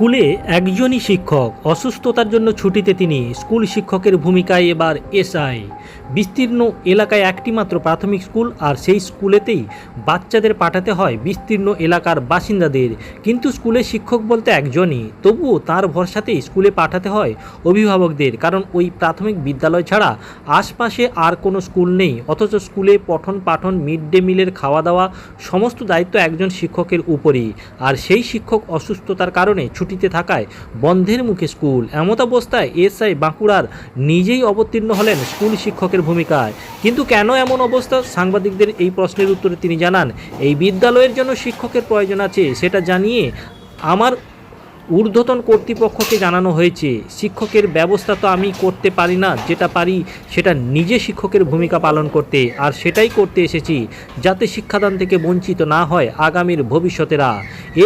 স্কুলে একজনই শিক্ষক। অসুস্থতার জন্য ছুটিতে তিনি স্কুল শিক্ষকের ভূমিকায় এবার এসআই। বিস্তীর্ণ এলাকায় একটি মাত্র প্রাথমিক স্কুল আর সেই স্কুলেতেই বাচ্চাদের পাঠাতে হয় বিস্তীর্ণ এলাকার বাসিন্দাদের। কিন্তু স্কুলে শিক্ষক বলতে একজনই। তবুও তার ভরসাতেই স্কুলে পাঠাতে হয় অভিভাবকদের। কারণ ওই প্রাথমিক বিদ্যালয় ছাড়া আশপাশে আর কোনো স্কুল নেই। অথচ স্কুলে পঠন পাঠন, মিড ডে মিলের খাওয়া দাওয়া, সমস্ত দায়িত্ব একজন শিক্ষকের উপরেই। আর সেই শিক্ষক অসুস্থতার কারণে ছুটিতে থাকায় বন্ধের মুখে স্কুল। এমত অবস্থায় এসআই বাঁকুড়ার নিজেই অবতীর্ণ হলেন স্কুল শিক্ষকের ভূমিকায়। কিন্তু কেন এমন অবস্থা? সাংবাদিকদের এই প্রশ্নের উত্তরে তিনি জানান, এই বিদ্যালয়ের জন্য শিক্ষকের প্রয়োজন আছে, সেটা জানিয়ে আমার ঊর্ধ্বতন কর্তৃপক্ষকে জানানো হয়েছে, শিক্ষকের ব্যবস্থা তো আমি করতে পারি না, যেটা পারি সেটা নিজে শিক্ষকের ভূমিকা পালন করতে, আর সেটাই করতে এসেছি, যাতে শিক্ষাদান থেকে বঞ্চিত না হয় আগামীর ভবিষ্যতেরা।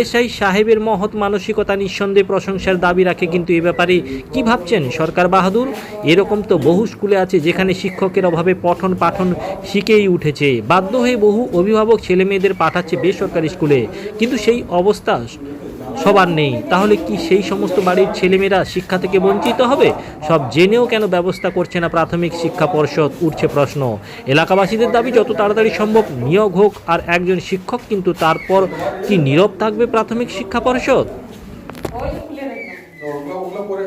এসআই সাহেবের মহৎ মানসিকতা নিঃসন্দেহে প্রশংসার দাবি রাখে কিন্তু এ ব্যাপারে কি ভাবছেন সরকার বাহাদুর? এরকম তো বহু স্কুলে আছে যেখানে শিক্ষকের অভাবে পঠন পাঠন শিখেই উঠেছে। বাধ্য হয়ে বহু অভিভাবক ছেলে মেয়েদের পাঠাচ্ছে বেসরকারি স্কুলে, কিন্তু সেই অবস্থা সবার নেই। তাহলে কি সেই সমস্ত বাড়ির ছেলেমেয়েরা শিক্ষা থেকে বঞ্চিত হবে? সব জেনেও কেন ব্যবস্থা করছে না প্রাথমিক শিক্ষা পর্ষদ? উঠছে প্রশ্ন। এলাকাবাসীদের দাবি, যত তাড়াতাড়ি সম্ভব নিয়োগ হোক, আর একজন শিক্ষক কিন্তু তারপর কি নীরব থাকবে প্রাথমিক শিক্ষা পর্ষদ? পরে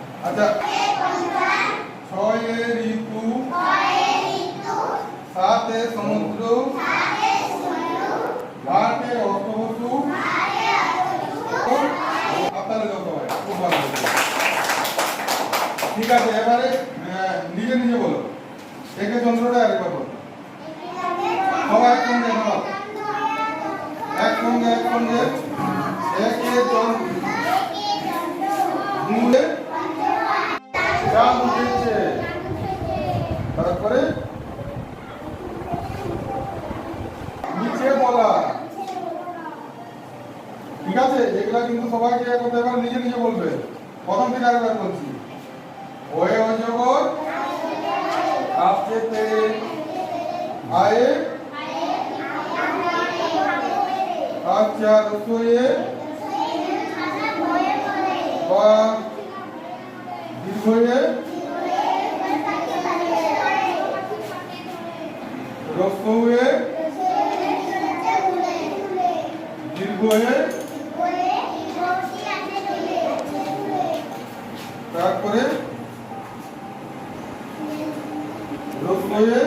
আচ্ছা। ছয়ে ঋতু। সাতে সমুদ্র। যত হয়, খুব ভালো ঠিক আছে, এবারে নিজে নিজে বলো। একে চন্দ্রটা আরেকবার বলো সবাই একসঙ্গে একসঙ্গে একসঙ্গে। একে চন্দ্র মুলে চাঁদ উঠেছে তারপরে নিচে বলা ঠিক আছে এগুলা কিন্তু সবাইকে করতে হবে, নিজে নিজে বলবে। প্রথম থেকে আরেকবার বলছি। ওয়ে ও অজগর কাপতে আয়ে। আচ্ছা রসুয়ে। বা দীর্ঘয়ে। রসোয়ে। দীর্ঘয়ে। তারপরে রসৌয়ে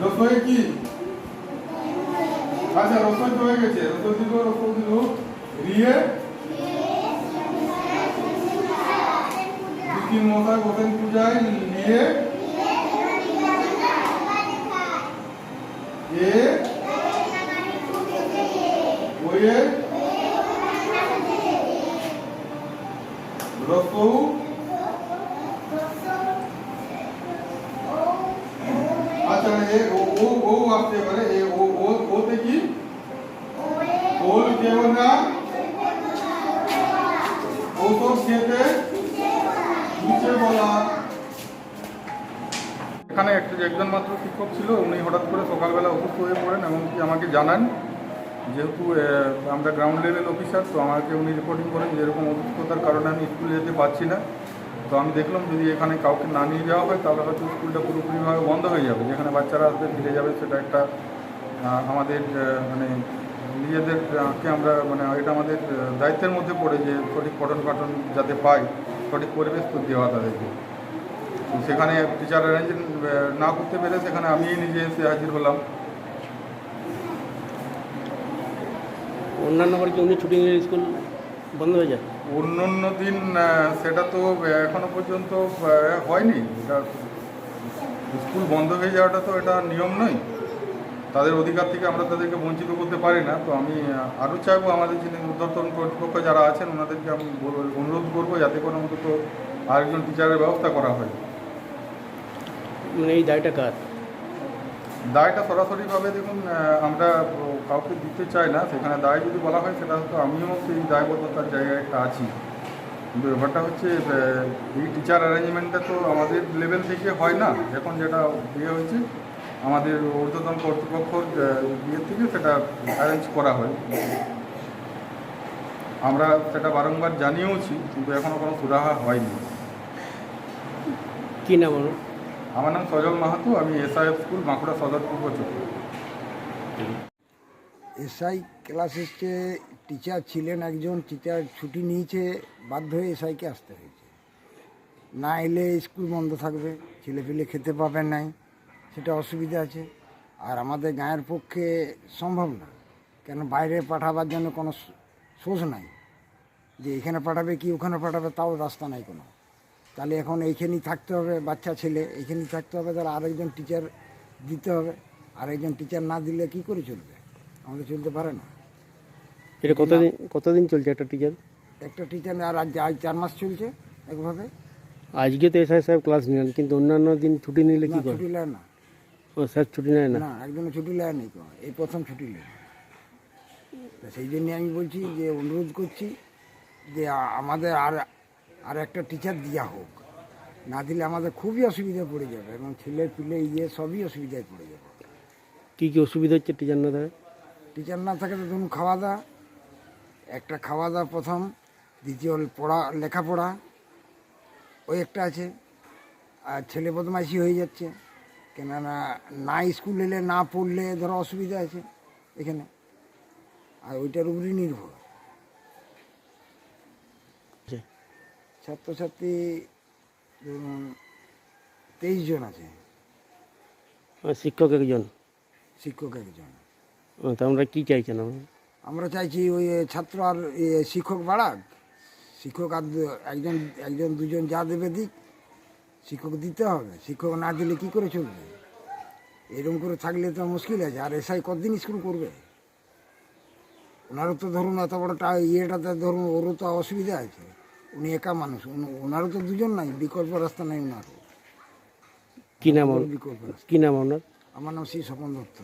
রসৌয়ে কি? আচ্ছা রসই তো হয়ে গেছে। রসই দিল রসই দিল রিয়ে? বিপিন মশাই বসেন পূজায় নিয়ে এ ওয়ে রসৌ আচ্ছা এ, ও ও ও আসতে পারে। এ, ও ও, ওতে কি? ওল কেউ না? ওষুধ খেতে। নিচে বলা। এখানে একজন মাত্র শিক্ষক ছিল, উনি হঠাৎ করে সকালবেলা অসুস্থ হয়ে পড়েন এবং কি আমাকে জানান যেহেতু আমরা গ্রাউন্ড লেভেল অফিসার তো আমাকে উনি রিপোর্টিং করেন যে এরকম অসুস্থতার কারণে আমি স্কুলে যেতে পারছি না। তো আমি দেখলাম যদি এখানে কাউকে না নিয়ে যাওয়া হয়, তাহলে হয়তো স্কুলটা পুরোপুরিভাবে বন্ধ হয়ে যাবে। যেখানে বাচ্চারা আসবে, ফিরে যাবে, সেটা একটা আমাদের মানে নিজেদেরকে আমরা মানে এটা আমাদের দায়িত্বের মধ্যে পড়ে যে সঠিক পঠন পাঠন যাতে পায় সঠিক পরিবেশ তো দেওয়া তাদেরকে। সেখানে টিচার অ্যারেঞ্জ না করতে পেরে সেখানে আমিই নিজে এসে হাজির হলাম। অন্যান্য বাড়ি কি উনি ছুটি নিলে স্কুল বন্ধ হয়ে যায়? অন্য অন্য দিন সেটা তো এখনও পর্যন্ত হয়নি। এটা স্কুল বন্ধ হয়ে যাওয়াটা তো এটা নিয়ম নয়। তাদের অধিকার থেকে আমরা তাদেরকে বঞ্চিত করতে পারি না। তো আমি আরও চাইব আমাদের যিনি উদ্যোতন কর্তৃপক্ষ যারা আছেন ওনাদেরকে আমি অনুরোধ করব যাতে করে অন্তত আরেকজন টিচারের ব্যবস্থা করা হয়। মানে এই দায়টা কার? দায়টা সরাসরিভাবে দেখুন আমরা কাউকে দিতে চাই না সেখানে দায় যদি বলা হয় সেটা হয়তো আমিও সেই দায়বদ্ধতার জায়গায় একটা আছি। কিন্তু ব্যাপারটা হচ্ছে এই টিচার অ্যারেঞ্জমেন্টটা তো আমাদের লেভেল থেকে হয় না। এখন যেটা ইয়ে হয়েছে আমাদের ঊর্ধ্বতন কর্তৃপক্ষর ইয়ে থেকে সেটা অ্যারেঞ্জ করা হয়। আমরা সেটা বারংবার জানিয়েওছি কিন্তু এখনও কোনো সুরাহা হয়নি। কি নাম আমার নাম সজল মাহাতো আমি এসআইএফ স্কুল বাঁকুড়া সদর পূর্ব চক্র এসআই ক্লাস এসছে টিচার ছিলেন একজন টিচার ছুটি নিয়েছে, বাধ্য হয়ে এসআইকে আসতে হয়েছে। না এলে স্কুল বন্ধ থাকবে ছেলেপিলে খেতে পাবে নাই, সেটা অসুবিধা আছে। আর আমাদের গাঁয়ের পক্ষে সম্ভব না, কেন বাইরে পাঠাবার জন্য কোনো সোর্স নাই। যে এখানে পাঠাবে কি ওখানে পাঠাবে তাও রাস্তা নাই কোনো। তাহলে এখন এইখানেই থাকতে হবে, বাচ্চা ছেলে, এইখানেই থাকতে হবে, তাহলে আরেকজন টিচার দিতে হবে। আরেকজন টিচার না দিলে কি করে চলবে? আমাদের চলতে পারে না। এটা কতদিন কতদিন চলছে একটা টিচার একটা টিচার আর আজ আজ চার মাস চলছে একভাবে। আজকে তো এসআই সাহেব ক্লাস নিলেন কিন্তু অন্যান্য দিন ছুটি নিলে কি করে? ছুটি নেয় না। ও স্যার ছুটি নেয় না? না একদম ছুটি নেয় নি। এই প্রথম ছুটি নেয়। তা সেই জন্যে আমি বলছি যে অনুরোধ করছি যে আমাদের আর আর একটা টিচার দেওয়া হোক। না দিলে আমাদের খুবই অসুবিধায় পড়ে যাবে এবং ছেলে পিলে ইয়ে সবই অসুবিধায় পড়ে যাবে। কী কী অসুবিধা হচ্ছে টিচার না দেয় টিচার না থাকে তো ধরুন খাওয়া দাওয়া। একটা খাওয়া দাওয়া প্রথম দ্বিতীয় পড়া লেখাপড়া। ওই একটা আছে। আর ছেলে বদমাইশি হয়ে যাচ্ছে। কেননা না স্কুল এলে না পড়লে ধরো অসুবিধা আছে এখানে। আর ওইটার উপরই নির্ভর। ছাত্রছাত্রী ধরুন তেইশ জন আছে। শিক্ষক একজন? শিক্ষক একজন। তা আমরা কি চাইছেন আমরা আমরা চাইছি ওই ছাত্র আর শিক্ষক বাড়াক। শিক্ষক আর একজন একজন দুজন যা দেবে দিক শিক্ষক দিতে হবে। শিক্ষক না দিলে কি করে চলবে? এরকম করে থাকলে তো মুশকিল আছে। আর এসআই কতদিন স্কুল করবে? ওনারও তো ধরুন এত বড়টা ইয়েটাতে ধরুন ওরও তো অসুবিধা আছে। উনি একা মানুষ ওনারও তো দুজন নাই বিকল্প রাস্তা নাই ওনারও। কি নাম বিকল্প কি নাম আপনার আমার নাম শ্রী স্বপন দত্ত।